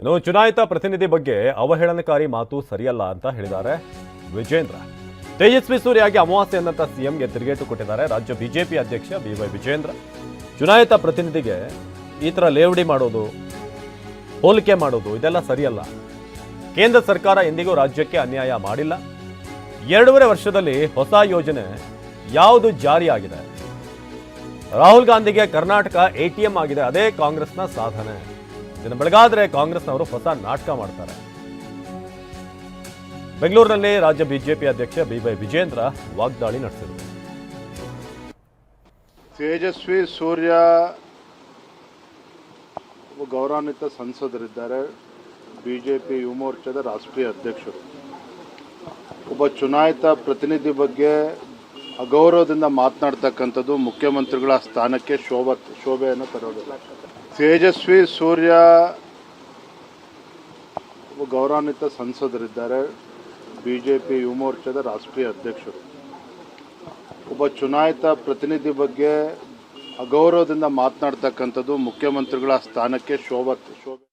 ಇನ್ನು ಚುನಾಯಿತ ಪ್ರತಿನಿಧಿ ಬಗ್ಗೆ ಅವಹೇಳನಕಾರಿ ಮಾತು ಸರಿಯಲ್ಲ ಅಂತ ಹೇಳಿದ್ದಾರೆ ವಿಜೇಂದ್ರ. ತೇಜಸ್ವಿ ಸೂರ್ಯಾಗಿ ಅಮಾವಾಸ್ಯೆ ಸಿಎಂ ಸಿಎಂಗೆ ತಿರುಗೇಟು ಕೊಟ್ಟಿದ್ದಾರೆ ರಾಜ್ಯ ಬಿಜೆಪಿ ಅಧ್ಯಕ್ಷ ಬಿ ವೈ ವಿಜೇಂದ್ರ. ಚುನಾಯಿತ ಪ್ರತಿನಿಧಿಗೆ ಈ ಥರ ಲೇವಡಿ ಮಾಡೋದು, ಹೋಲಿಕೆ ಮಾಡೋದು ಇದೆಲ್ಲ ಸರಿಯಲ್ಲ. ಕೇಂದ್ರ ಸರ್ಕಾರ ಎಂದಿಗೂ ರಾಜ್ಯಕ್ಕೆ ಅನ್ಯಾಯ ಮಾಡಿಲ್ಲ. ಎರಡೂವರೆ ವರ್ಷದಲ್ಲಿ ಹೊಸ ಯೋಜನೆ ಯಾವುದು ಜಾರಿಯಾಗಿದೆ. ರಾಹುಲ್ ಗಾಂಧಿಗೆ ಕರ್ನಾಟಕ ಎಟಿಎಂ ಆಗಿದೆ, ಅದೇ ಕಾಂಗ್ರೆಸ್ನ ಸಾಧನೆ. ಇದನ್ನು ಬೆಳಗಾದ್ರೆ ಕಾಂಗ್ರೆಸ್ನವರು ಹೊಸ ನಾಟಕ ಮಾಡ್ತಾರೆ. ಬೆಂಗಳೂರಿನಲ್ಲಿ ರಾಜ್ಯ ಬಿಜೆಪಿ ಅಧ್ಯಕ್ಷ ಬಿ ವೈ ವಿಜೇಂದ್ರ ವಾಗ್ದಾಳಿ ನಡೆಸಿದರು. ತೇಜಸ್ವಿ ಸೂರ್ಯ ಗೌರವಾನ್ವಿತ ಸಂಸದರಿದ್ದಾರೆ. ಬಿ ಜೆ ಯುವ ಮೋರ್ಚಾದ ರಾಷ್ಟ್ರೀಯ ಅಧ್ಯಕ್ಷರು. ಒಬ್ಬ ಚುನಾಯಿತ ಪ್ರತಿನಿಧಿ ಬಗ್ಗೆ ಅಗೌರವದಿಂದ ಮಾತನಾಡ್ತಕ್ಕಂಥದ್ದು ಮುಖ್ಯಮಂತ್ರಿಗಳ ಸ್ಥಾನಕ್ಕೆ ಶೋಭ, ಶೋಭೆಯನ್ನು ತರೋದಿಲ್ಲ ತೇಜಸ್ವಿ ಸೂರ್ಯ ಗೌರವಾನ್ವಿತ ಸಂಸದರಿದ್ದಾರೆ. ಬಿ ಜೆ ಪಿ ಯುವ ಮೋರ್ಚಾದ ರಾಷ್ಟ್ರೀಯ ಅಧ್ಯಕ್ಷರು. ಒಬ್ಬ ಚುನಾಯಿತ ಪ್ರತಿನಿಧಿ ಬಗ್ಗೆ ಅಗೌರವದಿಂದ ಮಾತನಾಡ್ತಕ್ಕಂಥದ್ದು ಮುಖ್ಯಮಂತ್ರಿಗಳ ಸ್ಥಾನಕ್ಕೆ ಶೋಭ ಶೋಭೆ.